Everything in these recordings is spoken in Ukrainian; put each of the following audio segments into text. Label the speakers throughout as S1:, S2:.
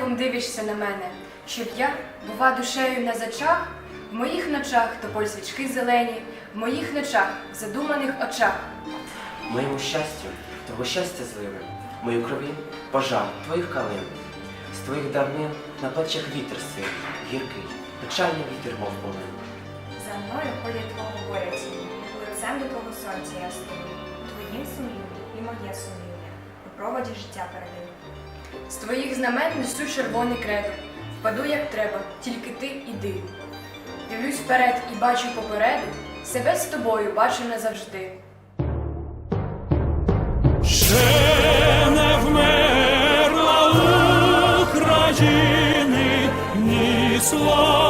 S1: небом дивишся на мене, щоб я, бува душею на зачах, в моїх ночах тополь свічки зелені, в моїх ночах, в задуманих очах.
S2: Моєму щастю, того щастя зливи, мою крові пожар твоїх калин. З твоїх давнин на плечах вітер сив, гіркий, печальний вітер, мов полин.
S3: За мною ходять твого горя тіні, лицем до твого сонця я стою. Твоїм сумлінням і моє сумління, у проводі життя передаю.
S1: З твоїх знамен несу червоний кредо. Впаду як треба, тільки ти іди. Дивлюсь вперед і бачу попереду, себе з тобою бачу назавжди.
S4: Ще не вмерла України ні слава,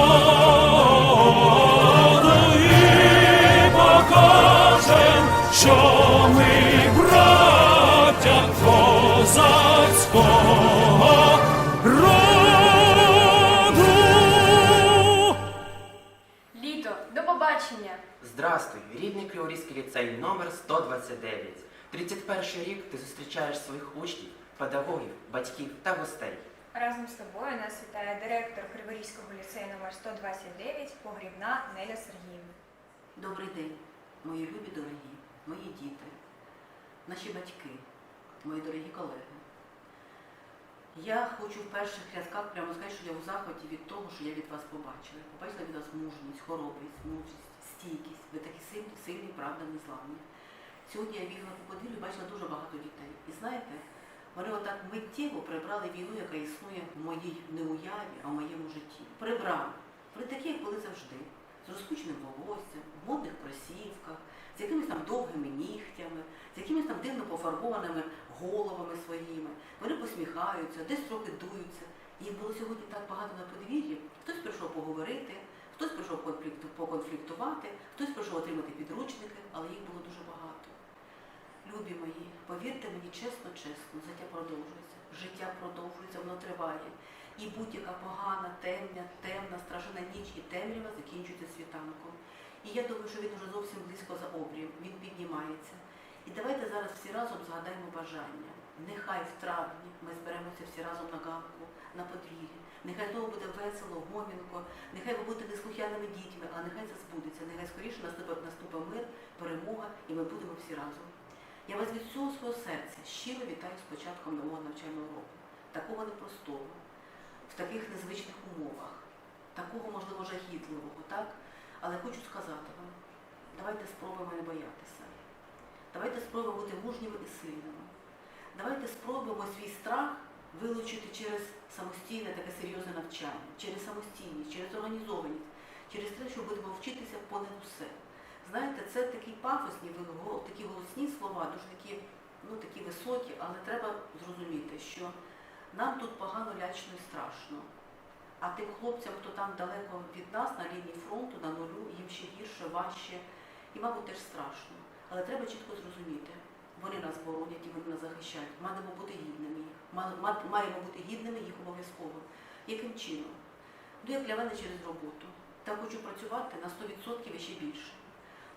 S2: ліцей номер 129. 31 рік ти зустрічаєш своїх учнів, педагогів, батьків та гостей.
S3: Разом з тобою нас вітає директор Криворізького ліцею номер 129 Погрібна Неля Сергіївна.
S5: Добрий день, мої любі дорогі, мої діти, наші батьки, мої дорогі колеги. Я хочу в перших рядках прямо сказати, що я у захваті від того, що я від вас побачила. Побачила від вас мужність, хоробрість, мудрість, стійкість. Ви такі сильні, сильні, правда, незламні. Сьогодні я бігла по подвір'ю бачила дуже багато дітей. І знаєте, вони отак миттєво прибрали війну, яка існує в моїй не уяві, а в моєму житті. Прибрали. При такі, як були завжди з розкученим волоссям, в модних кросівках, з якимись там довгими нігтями, з якимись там дивно пофарбованими головами своїми. Вони посміхаються, десь трохи дуються. Їх було сьогодні так багато на подвір'ї. Хтось прийшов поговорити, хтось прийшов конфлікту- поконфліктувати, хтось прийшов отримати підручники, але їх було дуже багато. Любі мої, повірте мені чесно, чесно, життя продовжується. Життя продовжується, воно триває. І будь-яка погана, темна, темна, страшна ніч і темрява закінчується світанком. І я думаю, що він уже зовсім близько за обрієм, він піднімається. І давайте зараз всі разом згадаємо бажання. Нехай в травні ми зберемося всі разом на ганку, на подвір'ї. Нехай знову буде весело, гомінко, нехай ви будете неслухняними дітьми, а нехай це збудеться. Нехай скоріше наступить наступить мир, перемога, і ми будемо всі разом. Я вас від всього свого серця щиро вітаю з початком нового навчального року, такого непростого, в таких незвичних умовах, такого, можливо, жахітливого, так? Але хочу сказати вам, давайте спробуємо не боятися. Давайте спробуємо бути мужніми і сильними. Давайте спробуємо свій страх вилучити через самостійне таке серйозне навчання, через самостійність, через організованість, через те, що будемо вчитися понад усе. Знаєте, це такі пафосні, такі голосні слова, дуже такі, ну, такі високі, але треба зрозуміти, що нам тут погано, лячно і страшно. А тим хлопцям, хто там далеко від нас, на лінії фронту, на нулю, їм ще гірше, важче і, мабуть, теж страшно. Але треба чітко зрозуміти, вони нас боронять і вони нас захищають. Маємо бути гідними їх. Ма- ма- Маємо бути гідними їх обов'язково. Яким чином? Ну, як для мене через роботу. Так хочу працювати на 100% і ще більше.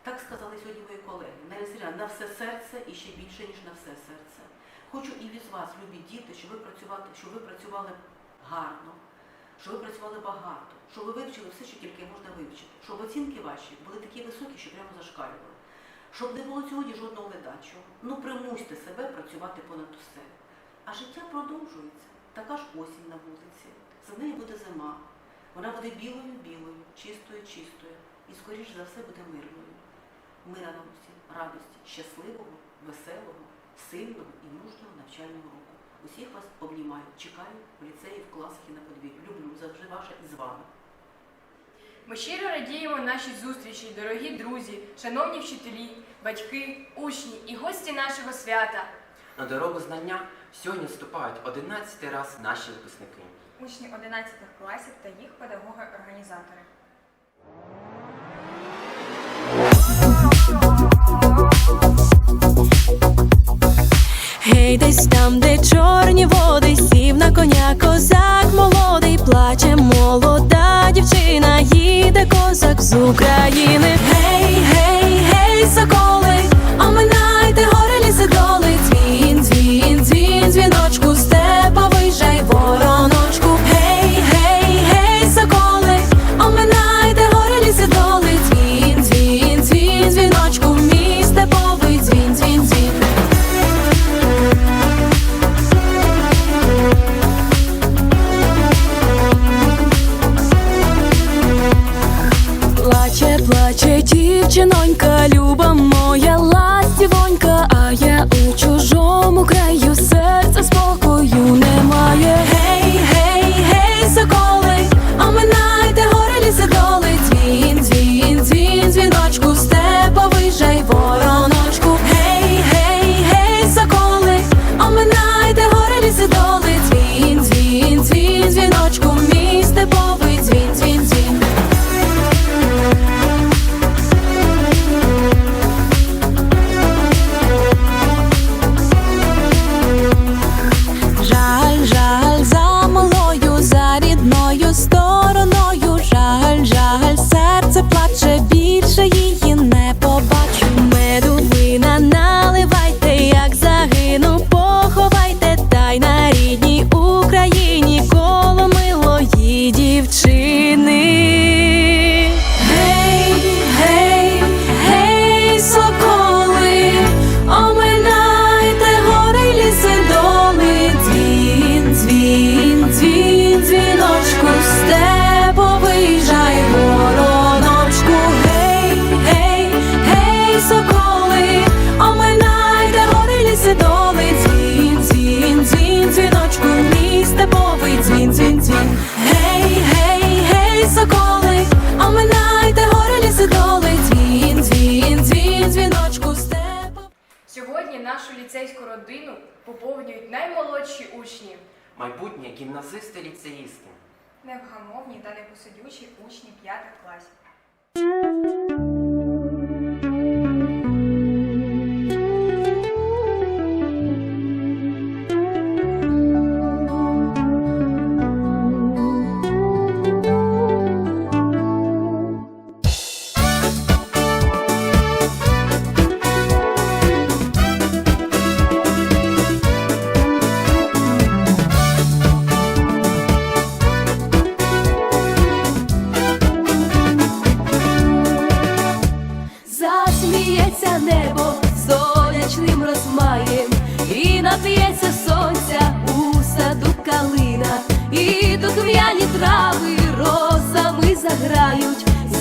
S5: Так сказали сьогодні мої колеги. Сергіївна, на все серце і ще більше, ніж на все серце. Хочу і від вас, любі діти, щоб ви працювали, щоб ви працювали гарно, щоб ви працювали багато, щоб ви вивчили все, що тільки можна вивчити, щоб оцінки ваші були такі високі, що прямо зашкалювали. Щоб не було сьогодні жодного ледачого. Ну примусьте себе працювати понад усе. А життя продовжується. Така ж осінь на вулиці. За нею буде зима. Вона буде білою-білою, чистою-чистою і, скоріш за все, буде мирною. Мира нам усім, радості, щасливого, веселого, сильного і мужнього навчального року. Усіх вас обнімаю, чекаю в ліцеї, в класах і на подвір'ї. Люблю завжди ваша і з вами.
S1: Ми щиро радіємо нашій зустрічі, дорогі друзі, шановні вчителі, батьки, учні і гості нашого свята.
S2: На дорогу знання сьогодні вступають 11 раз наші випускники.
S6: Учні 11 класів та їх педагоги-організатори.
S7: Гей, десь там, де чорні води, сів на коня козак молодий, плаче молода дівчина, з України. Гей, Гей, гей, гей, соколи, оминайте гори, ліси, доли, дзвін, дзвін, дзвін, дзвіночку, степовий.
S1: Сьогодні нашу ліцейську родину поповнюють наймолодші учні.
S2: Майбутні гімназисти ліцеїсти.
S6: Невгамовні та непосидючі учні 5 класів.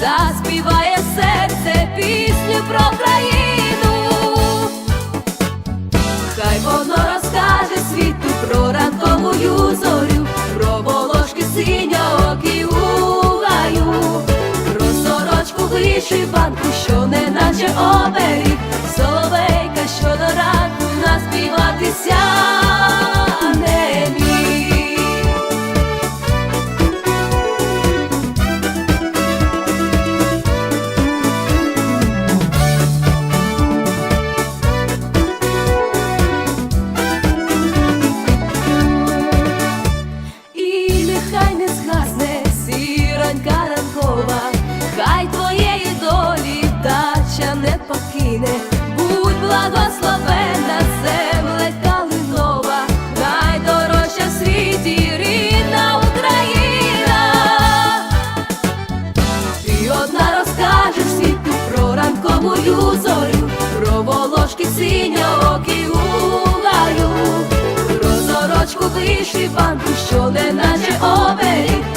S7: Заспіває серце пісню про країну. Хай воно розкаже світу про ранковую зорю, про волошки синьоокі у гаю, про сорочку вишиванку, що не наче оберіг,
S8: синьоокі гулаю, про сорочку вишиванку, що не наче оберіг.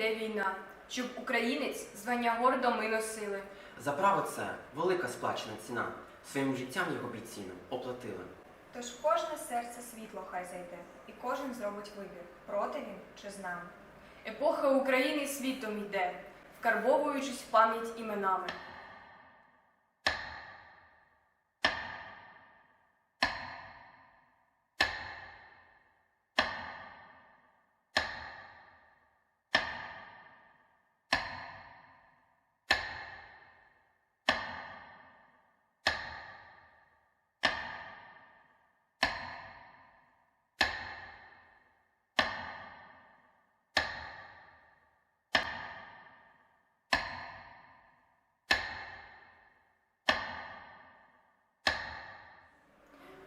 S1: Йде війна, щоб українець звання гордо ми носили.
S2: За право це велика сплачена ціна. Своїм життям його бійці оплатили.
S3: Тож в кожне серце світло хай зайде, і кожен зробить вибір, проти він чи з нами.
S1: Епоха України світом йде, вкарбовуючись в пам'ять іменами.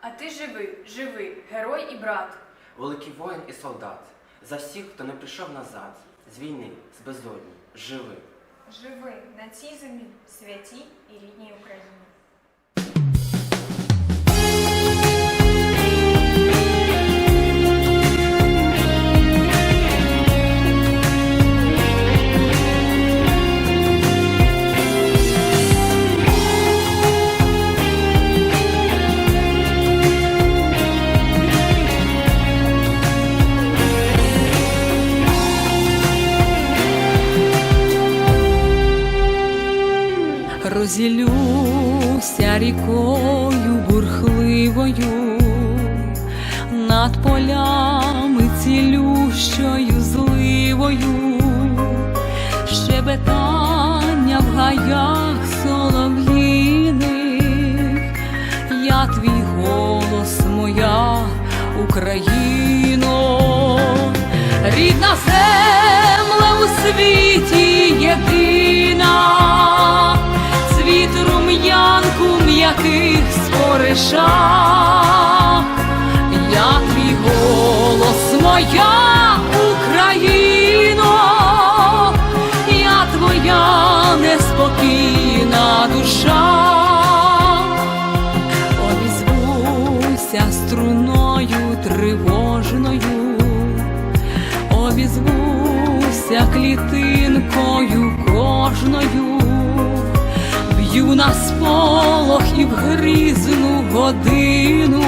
S1: А ти живи, живи, герой і брат.
S2: Великий воїн і солдат. За всіх, хто не прийшов назад, з війни, з безодні, живи.
S3: Живи на цій землі, святій і рідній Україні.
S8: 过 споришах, я твій голос, моя Україно, я твоя неспокійна душа. Обізвуся струною тривожною, обізвуся клітинкою кожною, б'ю на сполох і в грізну годину,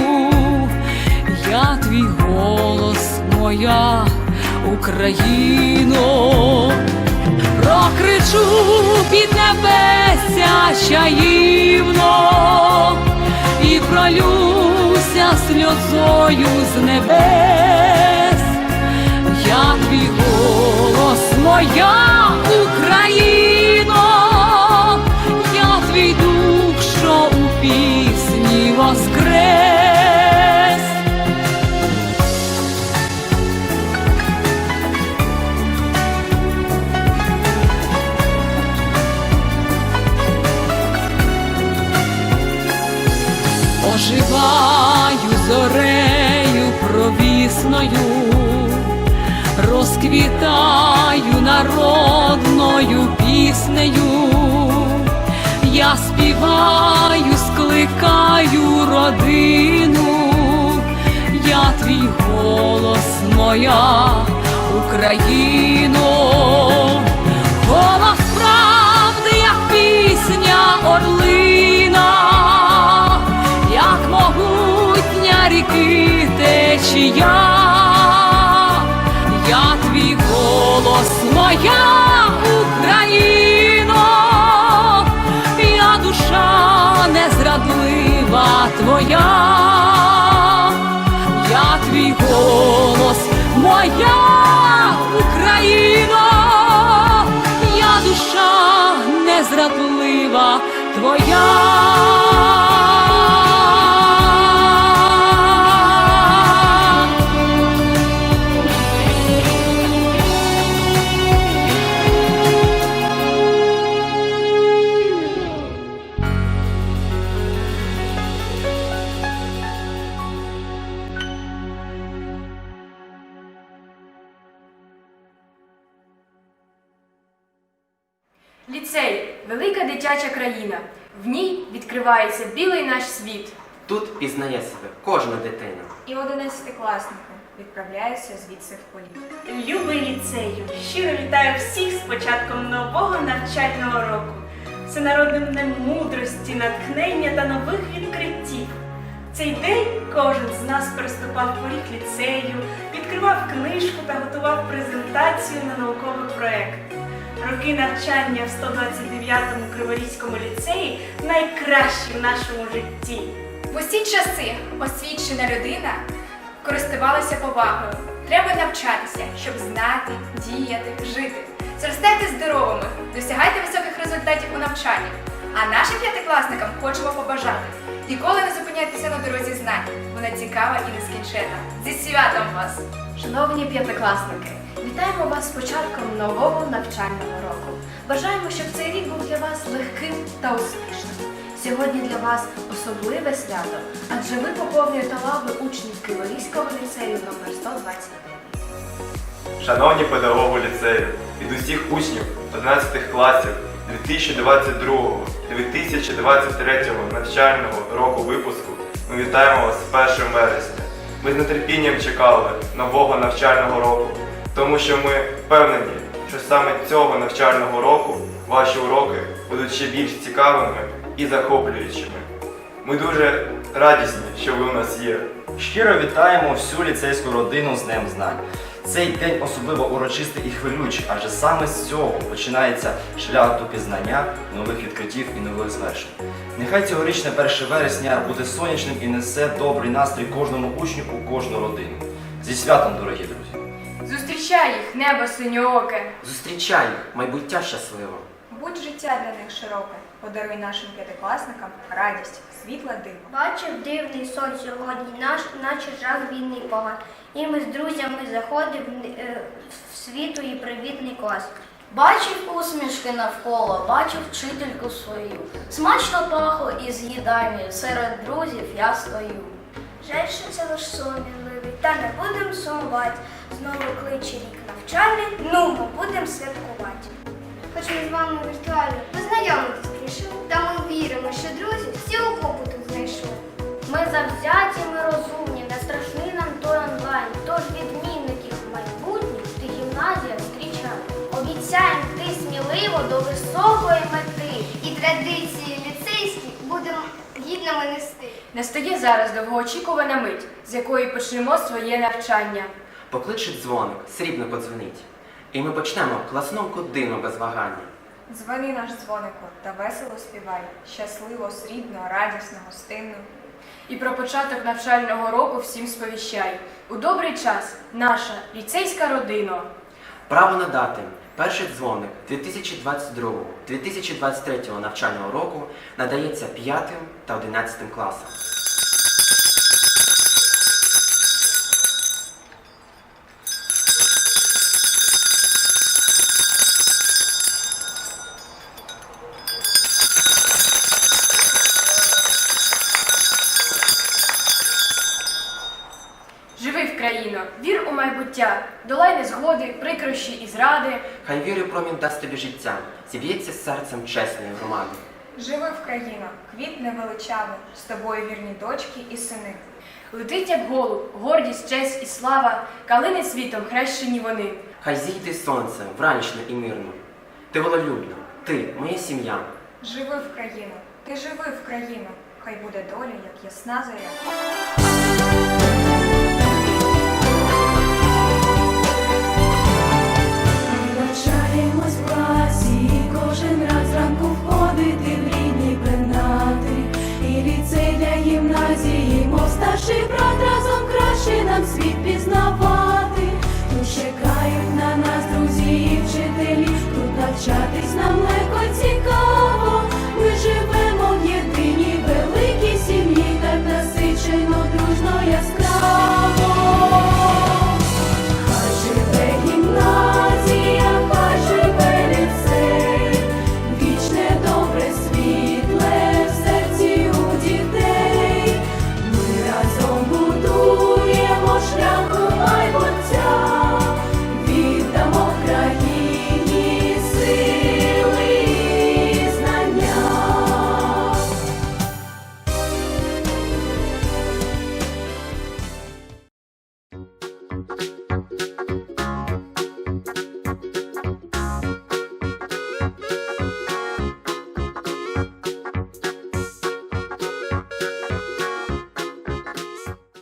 S8: я твій голос, моя Україно прокричу під небеся чаївно і пролюся сльозою з небес. Я твій голос, моя Україно, воскрес. оживаю зорею провісною, розквітаю народною піснею, я співаю, скликаю родину, я твій голос, моя Україно, голос правди, як пісня орлина, як могутня ріки течія, я твій голос, моя незрадлива
S1: Ліцей велика дитяча країна. В ній відкривається білий наш світ.
S2: Тут пізнає себе кожна дитина.
S3: І одинадцятикласники відправляються звідси в політ.
S9: Любий ліцею, щиро вітаю всіх з початком нового навчального року, всенародним днем мудрості, натхнення та нових відкриттів. Цей день кожен з нас переступав поріг ліцею, відкривав книжку та готував презентацію на науковий проект. Роки навчання в 129-му Криворізькому ліцеї найкращі в нашому житті.
S10: В усі часи освічена людина користувалася повагою. Треба навчатися, щоб знати, діяти, жити. Зростайте здоровими, досягайте високих результатів у навчанні. А нашим п'ятикласникам хочемо побажати. Ніколи не зупиняйтеся на дорозі знань. Вона цікава і нескінченна. Зі святом вас!
S1: Шановні п'ятикласники, вітаємо вас з початком нового навчального року. Бажаємо, щоб цей рік був для вас легким та успішним. Сьогодні для вас особливе свято, адже ви поповнюєте лави учнів Криворізького ліцею номер 129.
S11: Шановні педагоги ліцею, від усіх учнів 11 класів 2022-2023 навчального року випуску ми вітаємо вас з 1 вересня. Ми з нетерпінням чекали нового навчального року, тому що ми впевнені, що саме цього навчального року ваші уроки будуть ще більш цікавими і захоплюючими. Ми дуже радісні, що ви у нас є.
S12: Щиро вітаємо всю ліцейську родину з Днем Знань. Цей день особливо урочистий і хвилюючий, адже саме з цього починається шлях до пізнання, нових відкриттів і нових звершень. Нехай цьогорічне 1 вересня буде сонячним і несе добрий настрій кожному учню у кожну родину. Зі святом, дорогі друзі!
S1: Зустрічай їх, небо синьооке!
S2: Зустрічай їх, майбуття щасливо.
S3: Будь життя для них широке, подаруй нашим п'ятикласникам радість, світле диво.
S13: Бачив дивний сон сьогодні, наш, наче жах війни поган. І ми з друзями заходив е, в світу і привітний клас.
S14: Бачив усмішки навколо, бачив вчительку свою. Смачно пахло і з'їдання, серед друзів я стою.
S13: Жаль, що це лиш сон мінливий, та не будем сумувати. Знову кличе рік навчальний, ну ми будем святкувати. Хоч ми з вами віртуально познайомитись прийшли, та ми віримо, що друзі всі окопи тут знайшли.
S14: Ми завзяті, ми розумні, не страшний нам той онлайн. Тож відмінників майбутніх ти гімназія зустрічай.
S13: Обіцяємо йти сміливо до високої мети. І традиції ліцейські будемо гідними нести.
S1: Настає зараз довгоочікувана мить, з якої почнемо своє навчання.
S2: Покличе дзвоник, срібно подзвонить. І ми почнемо класну годину без вагання.
S3: Дзвони наш дзвонику та весело співай, щасливо, срібно, радісно, гостинно.
S1: І про початок навчального року всім сповіщай. У добрий час наша ліцейська родина.
S2: Право надати перший дзвоник 2022-2023 навчального року надається 5 та 11 класам.
S1: Живи в країно, майбуття, долай незгоди, прикрощі і зради.
S2: Хай віри промінь дасть тобі життя, зіб'ється з серцем чесної громади.
S3: Живи в країно, квітне величаво, з тобою вірні дочки і сини.
S1: Летить як голуб, гордість, честь і слава, калини світом хрещені вони.
S2: Хай зійде сонце вранішно і мирно. Ти вололюбна, ти, моя сім'я.
S3: Живи в країну, ти живи в країну, хай буде доля, як ясна заря.
S6: нам світ пізнавати, тут чекають на нас, друзі і вчителі, тут навчатись нам легко ці.